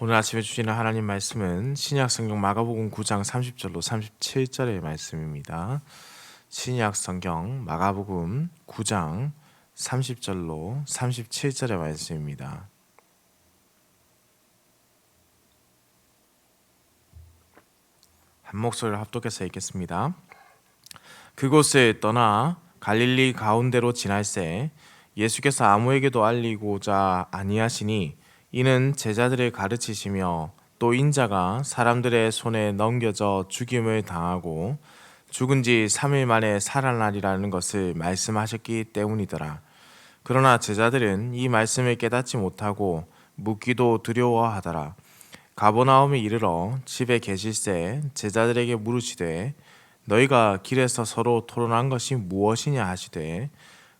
오늘 아침에 주시는 하나님 말씀은 신약 성경 마가복음 9장 30절로 37절의 말씀입니다. 신약 성경 마가복음 9장 30절로 37절의 말씀입니다. 한 목소리를 합독해서 읽겠습니다. 그곳을 떠나 갈릴리 가운데로 지날새 예수께서 아무에게도 알리고자 아니하시니 이는 제자들을 가르치시며 또 인자가 사람들의 손에 넘겨져 죽임을 당하고 죽은 지 3일 만에 살아나리라는 것을 말씀하셨기 때문이더라. 그러나 제자들은 이 말씀을 깨닫지 못하고 묻기도 두려워하더라. 가버나움에 이르러 집에 계실새 제자들에게 물으시되 너희가 길에서 서로 토론한 것이 무엇이냐 하시되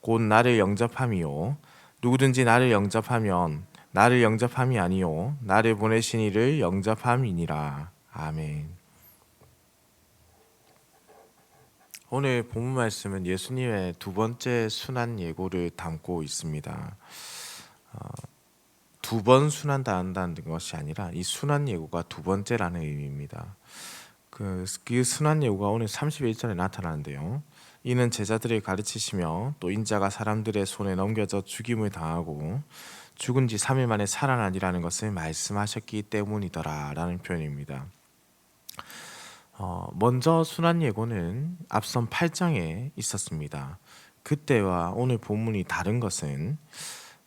곧 나를 영접함이요 누구든지 나를 영접하면 나를 영접함이 아니요 나를 보내신 이를 영접함이니라 아멘. 오늘 본문 말씀은 예수님의 두 번째 순환 예고를 담고 있습니다. 어, 두번 순환한다는 것이 아니라 이 순환 예고가 두 번째라는 의미입니다. 그, 그 순환 예고가 오늘 31절에 나타나는데요. 이는 제자들을 가르치시며 또 인자가 사람들의 손에 넘겨져 죽임을 당하고 죽은 지 3일 만에 살아나리라는 것을 말씀하셨기 때문이더라라는 표현입니다. 어, 먼저 순환 예고는 앞선 8장에 있었습니다. 그때와 오늘 본문이 다른 것은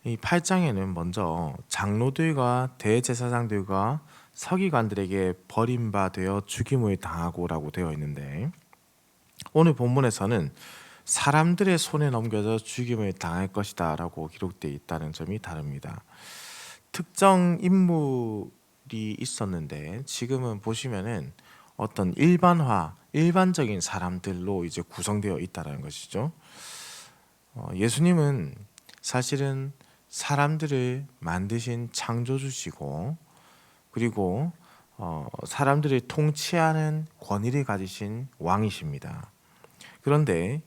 이 8장에는 먼저 장로들과 대제사장들과 서기관들에게 버림받아 죽임을 당하고라고 되어 있는데 오늘 본문에서는 사람들의 손에 넘겨져 죽임을 당할 것이다라고 기록되어 있다는 점이 다릅니다. 특정 인물이 있었는데 지금은 보시면은 어떤 일반화, 일반적인 사람들로 이제 구성되어 있다는 것이죠. 어, 예수님은 사실은 사람들을 만드신 창조주시고 그리고 어, 사람들을 통치하는 권위를 가지신 왕이십니다. 그런데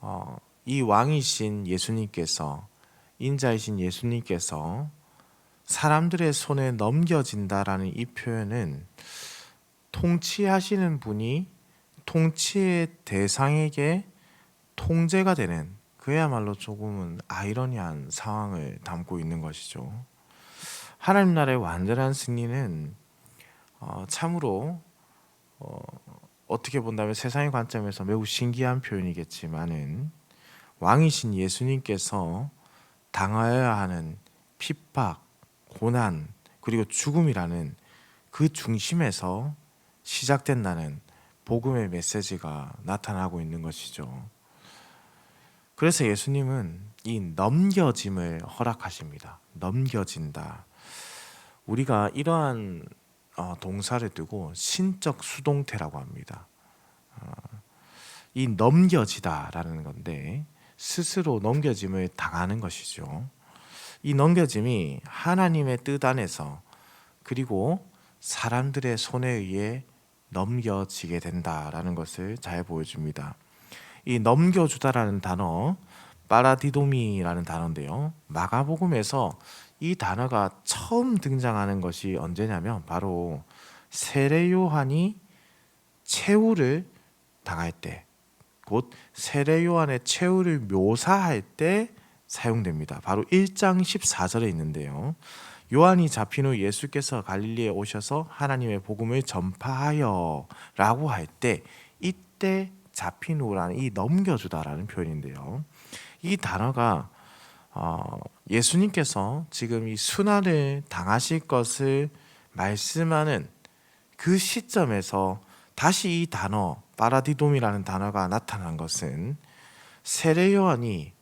어, 이 왕이신 예수님께서 인자이신 예수님께서 사람들의 손에 넘겨진다라는 이 표현은 통치하시는 분이 통치의 대상에게 통제가 되는 그야말로 조금은 아이러니한 상황을 담고 있는 것이죠. 하나님 나라의 완전한 승리는 어, 참으로 어, 어떻게 본다면 세상의 관점에서 매우 신기한 표현이겠지만은 왕이신 예수님께서 당하여야 하는 핍박, 고난 그리고 죽음이라는 그 중심에서 시작된다는 복음의 메시지가 나타나고 있는 것이죠. 그래서 예수님은 이 넘겨짐을 허락하십니다. 넘겨진다. 우리가 이러한 어, 동사를 두고 신적 수동태라고 합니다. 어, 이 넘겨지다라는 건데 스스로 넘겨짐을 당하는 것이죠. 이 넘겨짐이 하나님의 뜻 안에서 그리고 사람들의 손에 의해 넘겨지게 된다라는 것을 잘 보여줍니다. 이 넘겨주다라는 단어 파라디도미라는 단어인데요. 마가복음에서 이 단어가 처음 등장하는 것이 언제냐면 바로 세례 요한이 최후를 당할 때, 곧 세례 요한의 최후를 묘사할 때 사용됩니다. 바로 1장 14절에 있는데요. 요한이 잡힌 후 예수께서 갈릴리에 오셔서 하나님의 복음을 전파하여라고 할 때 이때 잡힌 후라는 이 넘겨주다라는 표현인데요. 이 단어가 어, 예수님께서 지금 이 순환을 당하실 것을 말씀하는 그 시점에서 다시 이 단어 파라디돔이라는 단어가 나타난 것은 세례 요한이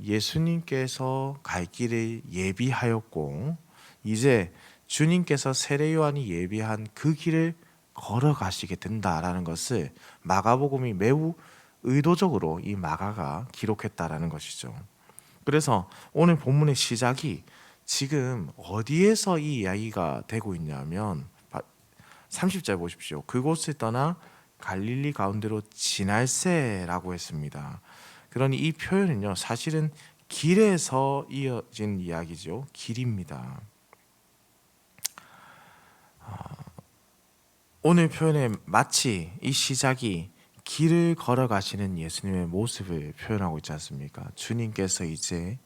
예수님께서 갈 길을 예비하였고 이제 주님께서 세례 요한이 예비한 그 길을 걸어가시게 된다라는 것을 마가복음이 매우 의도적으로 이 마가가 기록했다라는 것이죠. 그래서 오늘 본문의 시작이 지금 어디에서 이 이야기가 되고 있냐면 30절 보십시오. 그곳을 떠나 갈릴리 가운데로 지날새라고 했습니다. 그러니 이 표현은요. 사실은 길에서 이어진 이야기죠. 길입니다. 오늘 표현에 마치 이 시작이 길을 걸어가시는 예수님의 모습을 표현하고 있지 않습니까? 주님께서 이제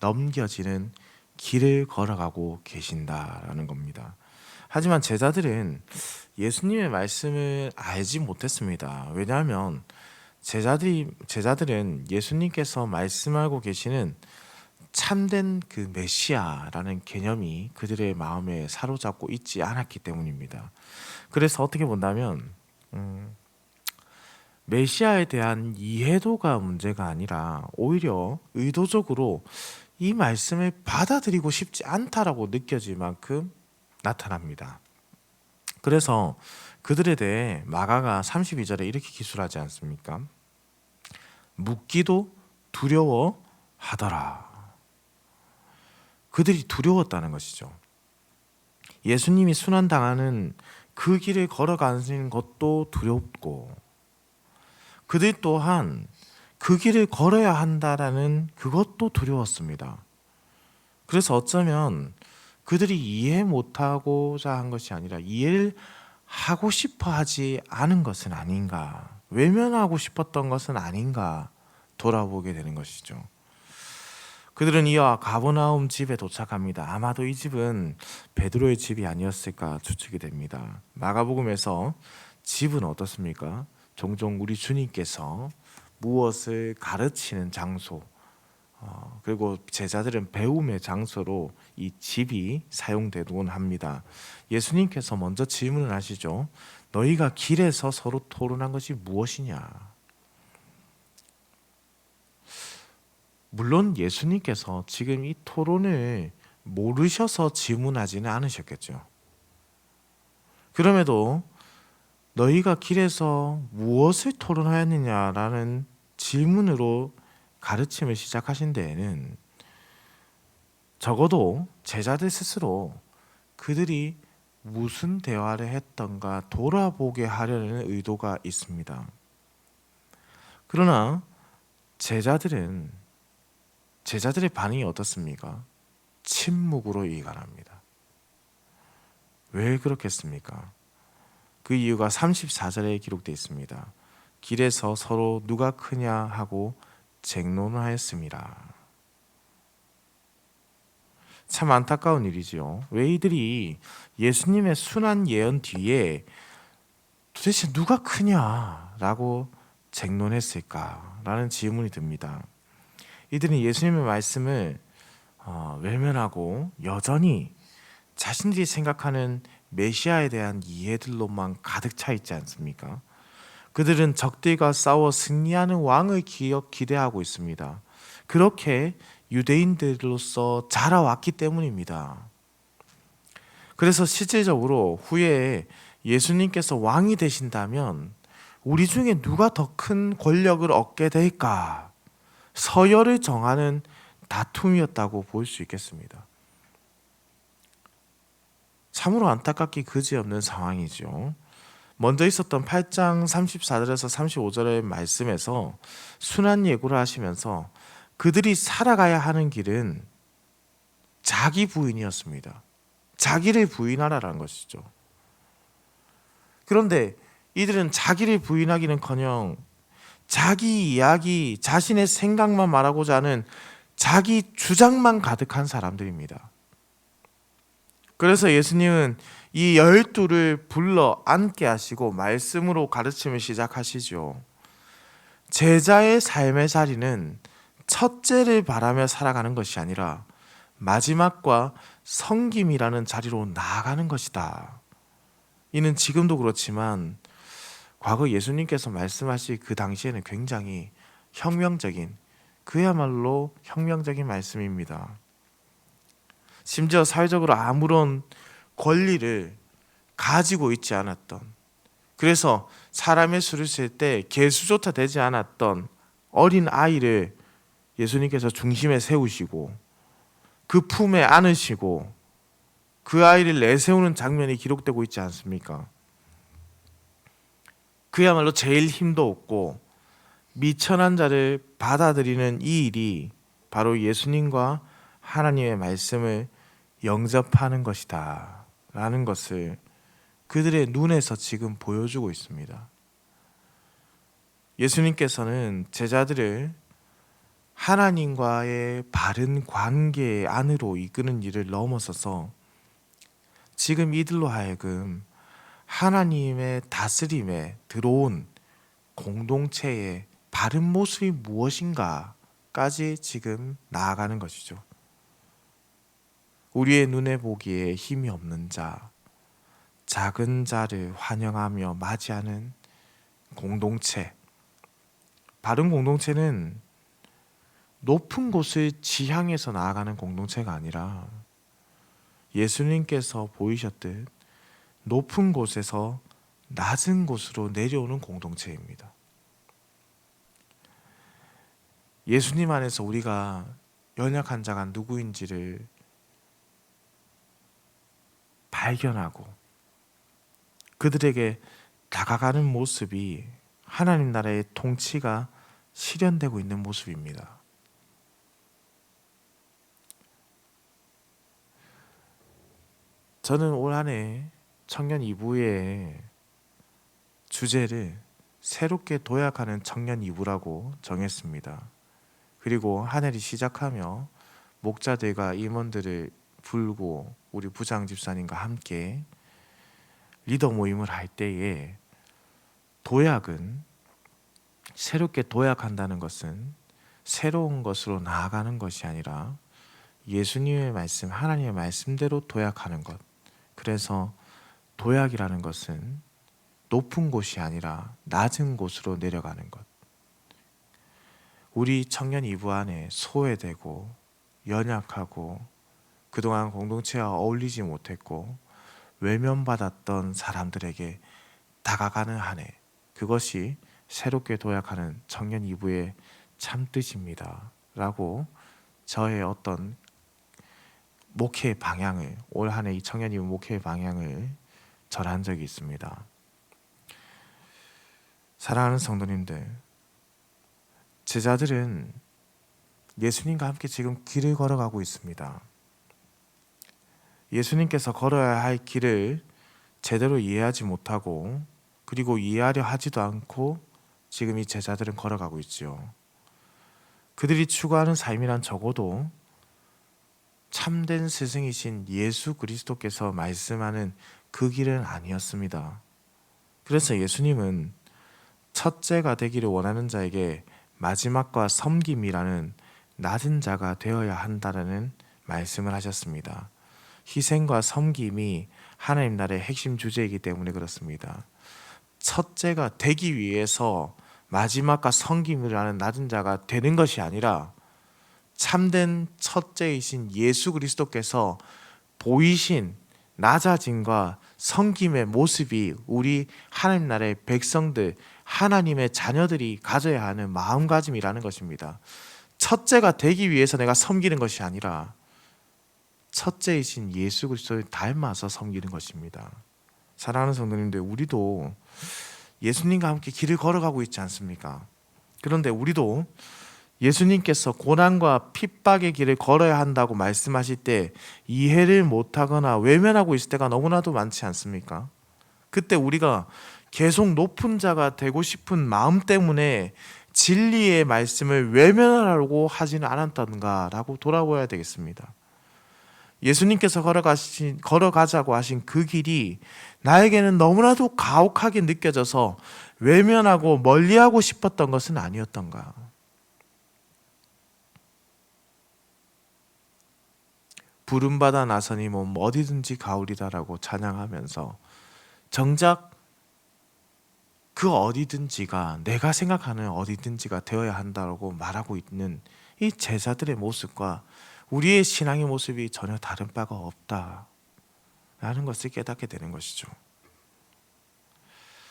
넘겨지는 길을 걸어가고 계신다라는 겁니다. 하지만 제자들은 예수님의 말씀을 알지 못했습니다. 왜냐하면 제자들이 제자들은 예수님께서 말씀하고 계시는 참된 그 메시아라는 개념이 그들의 마음에 사로잡고 있지 않았기 때문입니다. 그래서 어떻게 본다면 음, 메시아에 대한 이해도가 문제가 아니라 오히려 의도적으로 이 말씀을 받아들이고 싶지 않다라고 느껴질 만큼 나타납니다. 그래서 그들에 대해 마가가 32절에 이렇게 기술하지 않습니까? 묻기도 두려워하더라. 그들이 두려웠다는 것이죠. 예수님이 순환당하는 그 길을 걸어가는 것도 두렵고 그들 또한 그 길을 걸어야 한다라는 그것도 두려웠습니다. 그래서 어쩌면 그들이 이해 못하고자 한 것이 아니라 이해를 하고 싶어 하지 않은 것은 아닌가, 외면하고 싶었던 것은 아닌가 돌아보게 되는 것이죠. 그들은 이어 가버나움 집에 도착합니다. 아마도 이 집은 베드로의 집이 아니었을까 추측이 됩니다. 마가복음에서 집은 어떻습니까? 종종 우리 주님께서 무엇을 가르치는 장소, 어, 그리고 제자들은 배움의 장소로 이 집이 사용되곤 합니다. 예수님께서 먼저 질문을 하시죠. 너희가 길에서 서로 토론한 것이 무엇이냐? 물론 예수님께서 지금 이 토론을 모르셔서 질문하지는 않으셨겠죠. 그럼에도 너희가 길에서 무엇을 토론하였느냐라는 질문으로 가르침을 시작하신 데에는 적어도 제자들 스스로 그들이 무슨 대화를 했던가 돌아보게 하려는 의도가 있습니다. 그러나 제자들은 제자들의 반응이 어떻습니까? 침묵으로 이관합니다. 왜 그렇겠습니까? 그 이유가 34절에 기록되어 있습니다. 길에서 서로 누가 크냐 하고 쟁론을 하였습니다. 참 안타까운 일이지요. 왜 이들이 예수님의 순한 예언 뒤에 도대체 누가 크냐라고 쟁론했을까라는 질문이 듭니다. 이들은 예수님의 말씀을 어, 외면하고 여전히 자신들이 생각하는 메시아에 대한 이해들로만 가득 차 있지 않습니까? 그들은 적들과 싸워 승리하는 왕을 기대하고 있습니다. 그렇게 유대인들로서 자라왔기 때문입니다. 그래서 실질적으로 후에 예수님께서 왕이 되신다면 우리 중에 누가 더 큰 권력을 얻게 될까? 서열을 정하는 다툼이었다고 볼 수 있겠습니다. 참으로 안타깝기 그지없는 상황이죠. 먼저 있었던 8장 34절에서 35절의 말씀에서 순한 예고를 하시면서 그들이 살아가야 하는 길은 자기 부인이었습니다. 자기를 부인하라라는 것이죠. 그런데 이들은 자기를 부인하기는커녕 자기 이야기, 자신의 생각만 말하고자 하는 자기 주장만 가득한 사람들입니다. 그래서 예수님은 이 열두를 불러 앉게 하시고 말씀으로 가르침을 시작하시죠. 제자의 삶의 자리는 첫째를 바라며 살아가는 것이 아니라 마지막과 성김이라는 자리로 나아가는 것이다. 이는 지금도 그렇지만 과거 예수님께서 말씀하실 그 당시에는 굉장히 혁명적인 그야말로 혁명적인 말씀입니다. 심지어 사회적으로 아무런 권리를 가지고 있지 않았던 그래서 사람의 수를 셀때 개수조차 되지 않았던 어린 아이를 예수님께서 중심에 세우시고 그 품에 안으시고 그 아이를 내세우는 장면이 기록되고 있지 않습니까? 그야말로 제일 힘도 없고 미천한 자를 받아들이는 이 일이 바로 예수님과 하나님의 말씀을 영접하는 것이다. 라는 것을 그들의 눈에서 지금 보여주고 있습니다. 예수님께서는 제자들을 하나님과의 바른 관계 안으로 이끄는 일을 넘어서서 지금 이들로 하여금 하나님의 다스림에 들어온 공동체의 바른 모습이 무엇인가까지 지금 나아가는 것이죠. 우리의 눈에 보기에 힘이 없는 자, 작은 자를 환영하며 맞이하는 공동체. 바른 공동체는 높은 곳을 지향해서 나아가는 공동체가 아니라 예수님께서 보이셨듯 높은 곳에서 낮은 곳으로 내려오는 공동체입니다. 예수님 안에서 우리가 연약한 자가 누구인지를 발견하고 그들에게 다가가는 모습이 하나님 나라의 통치가 실현되고 있는 모습입니다. 저는 올 한해 청년 2부의 주제를 새롭게 도약하는 청년 2부라고 정했습니다. 그리고 한 해를 시작하며 목자들과 임원들을 불고 우리 부장 집사님과 함께 리더 모임을 할 때에 도약은 새롭게 도약한다는 것은 새로운 것으로 나아가는 것이 아니라 예수님의 말씀, 하나님의 말씀대로 도약하는 것. 그래서 도약이라는 것은 높은 곳이 아니라 낮은 곳으로 내려가는 것. 우리 청년 이부 안에 소외되고 연약하고 그동안 공동체와 어울리지 못했고 외면받았던 사람들에게 다가가는 한 해. 그것이 새롭게 도약하는 청년 이부의 참뜻입니다. 라고 저의 어떤 목회 방향을 올 한 해 이 청년 이부 목회 방향을 전한 적이 있습니다. 사랑하는 성도님들, 제자들은 예수님과 함께 지금 길을 걸어가고 있습니다. 예수님께서 걸어야 할 길을 제대로 이해하지 못하고 그리고 이해하려 하지도 않고 지금 이 제자들은 걸어가고 있지요. 그들이 추구하는 삶이란 적어도 참된 스승이신 예수 그리스도께서 말씀하는 그 길은 아니었습니다. 그래서 예수님은 첫째가 되기를 원하는 자에게 마지막과 섬김이라는 낮은 자가 되어야 한다는 말씀을 하셨습니다. 희생과 섬김이 하나님 나라의 핵심 주제이기 때문에 그렇습니다. 첫째가 되기 위해서 마지막과 섬김이라는 낮은 자가 되는 것이 아니라 참된 첫째이신 예수 그리스도께서 보이신 낮아짐과 섬김의 모습이 우리 하나님 나라의 백성들, 하나님의 자녀들이 가져야 하는 마음가짐이라는 것입니다. 첫째가 되기 위해서 내가 섬기는 것이 아니라 첫째이신 예수 그리스도를 닮아서 섬기는 것입니다. 사랑하는 성도님들, 우리도 예수님과 함께 길을 걸어가고 있지 않습니까? 그런데 우리도 예수님께서 고난과 핍박의 길을 걸어야 한다고 말씀하실 때 이해를 못하거나 외면하고 있을 때가 너무나도 많지 않습니까? 그때 우리가 계속 높은 자가 되고 싶은 마음 때문에 진리의 말씀을 외면하려고 하지는 않았던가라고 돌아보아야 되겠습니다. 예수님께서 걸어가신 걸어가자고 하신 그 길이 나에게는 너무나도 가혹하게 느껴져서 외면하고 멀리하고 싶었던 것은 아니었던가. 부름받아 나서니 몸 어디든지 가오리다라고 찬양하면서 정작 그 어디든지가 내가 생각하는 어디든지가 되어야 한다고 말하고 있는 이 제자들의 모습과 우리의 신앙의 모습이 전혀 다른 바가 없다. 라는 것을 깨닫게 되는 것이죠.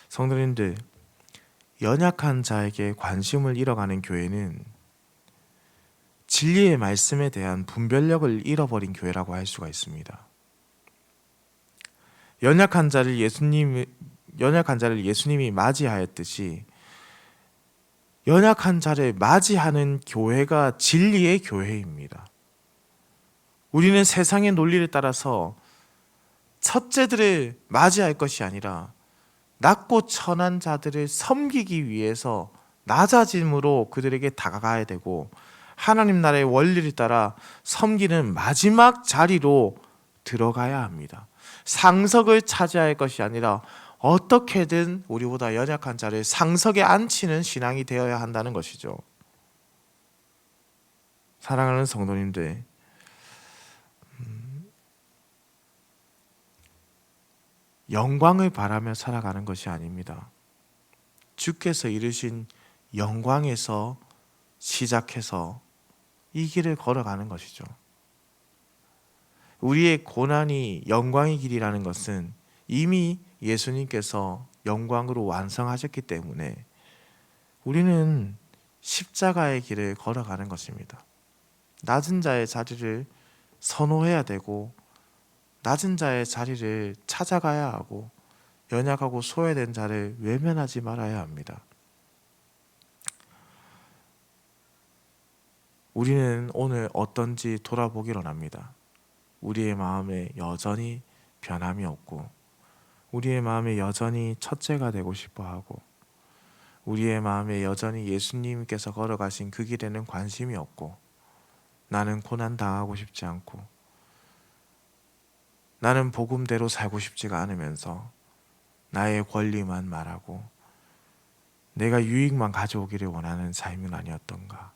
성도님들, 연약한 자에게 관심을 잃어가는 교회는 진리의 말씀에 대한 분별력을 잃어버린 교회라고 할 수가 있습니다. 연약한 자를 예수님 연약한 자를 예수님이 맞이하였듯이 연약한 자를 맞이하는 교회가 진리의 교회입니다. 우리는 세상의 논리를 따라서 첫째들을 맞이할 것이 아니라 낮고 천한 자들을 섬기기 위해서 낮아짐으로 그들에게 다가가야 되고 하나님 나라의 원리를 따라 섬기는 마지막 자리로 들어가야 합니다. 상석을 차지할 것이 아니라 어떻게든 우리보다 연약한 자를 상석에 앉히는 신앙이 되어야 한다는 것이죠. 사랑하는 성도님들, 영광을 바라며 살아가는 것이 아닙니다. 주께서 이루신 영광에서 시작해서 이 길을 걸어가는 것이죠. 우리의 고난이 영광의 길이라는 것은 이미 예수님께서 영광으로 완성하셨기 때문에 우리는 십자가의 길을 걸어가는 것입니다. 낮은 자의 자리를 선호해야 되고 낮은 자의 자리를 찾아가야 하고 연약하고 소외된 자를 외면하지 말아야 합니다. 우리는 오늘 어떤지 돌아보기로 합니다. 우리의 마음에 여전히 변함이 없고 우리의 마음에 여전히 첫째가 되고 싶어 하고 우리의 마음에 여전히 예수님께서 걸어가신 그 길에는 관심이 없고 나는 고난 당하고 싶지 않고 나는 복음대로 살고 싶지가 않으면서 나의 권리만 말하고 내가 유익만 가져오기를 원하는 삶은 아니었던가.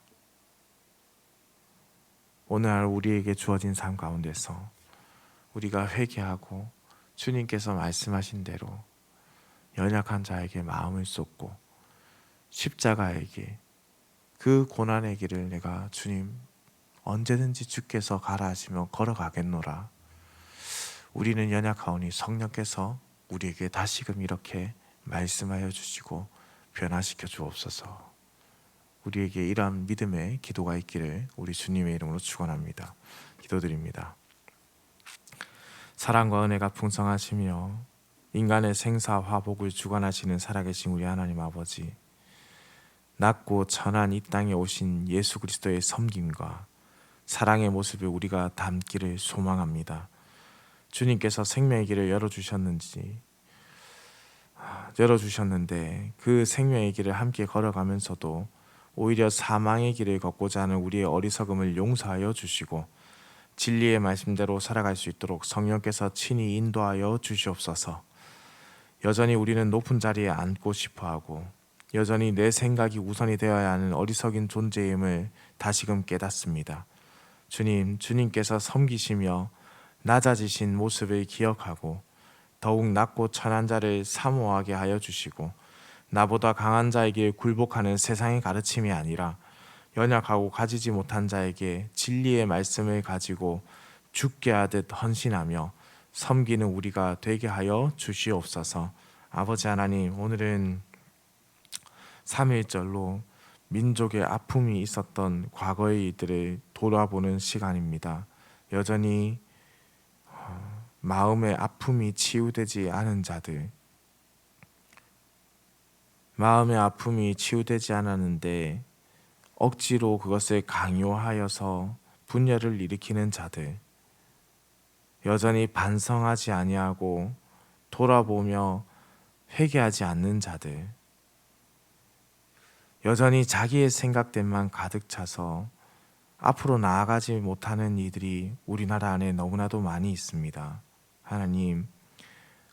오늘 우리에게 주어진 삶 가운데서 우리가 회개하고 주님께서 말씀하신 대로 연약한 자에게 마음을 쏟고 십자가에게 그 고난의 길을 내가 주님 언제든지 주께서 가라 하시면 걸어가겠노라. 우리는 연약하오니 성령께서 우리에게 다시금 이렇게 말씀하여 주시고 변화시켜 주옵소서. 우리에게 이러한 믿음의 기도가 있기를 우리 주님의 이름으로 축원합니다. 기도드립니다. 사랑과 은혜가 풍성하시며 인간의 생사 화복을 주관하시는 살아계신 우리 하나님 아버지 낮고 천한 이 땅에 오신 예수 그리스도의 섬김과 사랑의 모습을 우리가 담기를 소망합니다. 주님께서 생명의 길을 열어주셨는지 아, 열어주셨는데 그 생명의 길을 함께 걸어가면서도 오히려 사망의 길을 걷고자 하는 우리의 어리석음을 용서하여 주시고 진리의 말씀대로 살아갈 수 있도록 성령께서 친히 인도하여 주시옵소서. 여전히 우리는 높은 자리에 앉고 싶어 하고 여전히 내 생각이 우선이 되어야 하는 어리석인 존재임을 다시금 깨닫습니다. 주님, 주님께서 섬기시며 낮아지신 모습을 기억하고 더욱 낮고 천한 자를 사모하게 하여 주시고 나보다 강한 자에게 굴복하는 세상의 가르침이 아니라 연약하고 가지지 못한 자에게 진리의 말씀을 가지고 죽게 하듯 헌신하며 섬기는 우리가 되게 하여 주시옵소서. 아버지 하나님, 오늘은 3일절로 민족의 아픔이 있었던 과거의 일들을 돌아보는 시간입니다. 여전히 어, 마음의 아픔이 치유되지 않은 자들, 마음의 아픔이 치유되지 않았는데 억지로 그것을 강요하여서 분열을 일으키는 자들, 여전히 반성하지 아니하고 돌아보며 회개하지 않는 자들, 여전히 자기의 생각들만 가득 차서 앞으로 나아가지 못하는 이들이 우리나라 안에 너무나도 많이 있습니다. 하나님,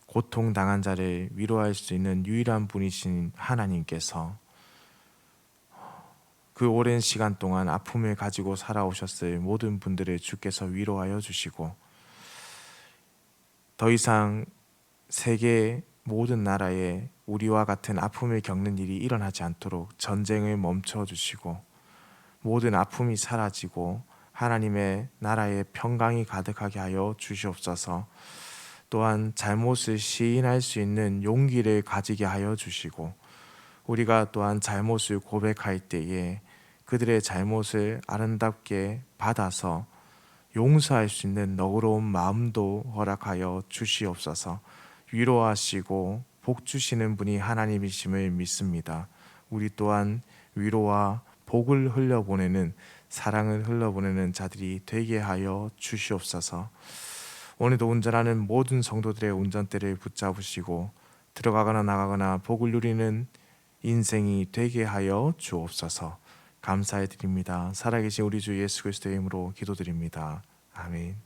고통 당한 자를 위로할 수 있는 유일한 분이신 하나님께서 그 오랜 시간 동안 아픔을 가지고 살아오셨을 모든 분들을 주께서 위로하여 주시고 더 이상 세계 모든 나라에 우리와 같은 아픔을 겪는 일이 일어나지 않도록 전쟁을 멈춰 주시고 모든 아픔이 사라지고 하나님의 나라에 평강이 가득하게 하여 주시옵소서. 또한 잘못을 시인할 수 있는 용기를 가지게 하여 주시고 우리가 또한 잘못을 고백할 때에 그들의 잘못을 아름답게 받아서 용서할 수 있는 너그러운 마음도 허락하여 주시옵소서 위로하시고 복 주시는 분이 하나님이심을 믿습니다. 우리 또한 위로와 복을 흘려보내는 사랑을 흘려보내는 자들이 되게 하여 주시옵소서. 오늘도 운전하는 모든 성도들의 운전대를 붙잡으시고 들어가거나 나가거나 복을 누리는 인생이 되게 하여 주옵소서. 감사해 드립니다. 살아계신 우리 주 예수 그리스도의 이름으로 기도드립니다. 아멘.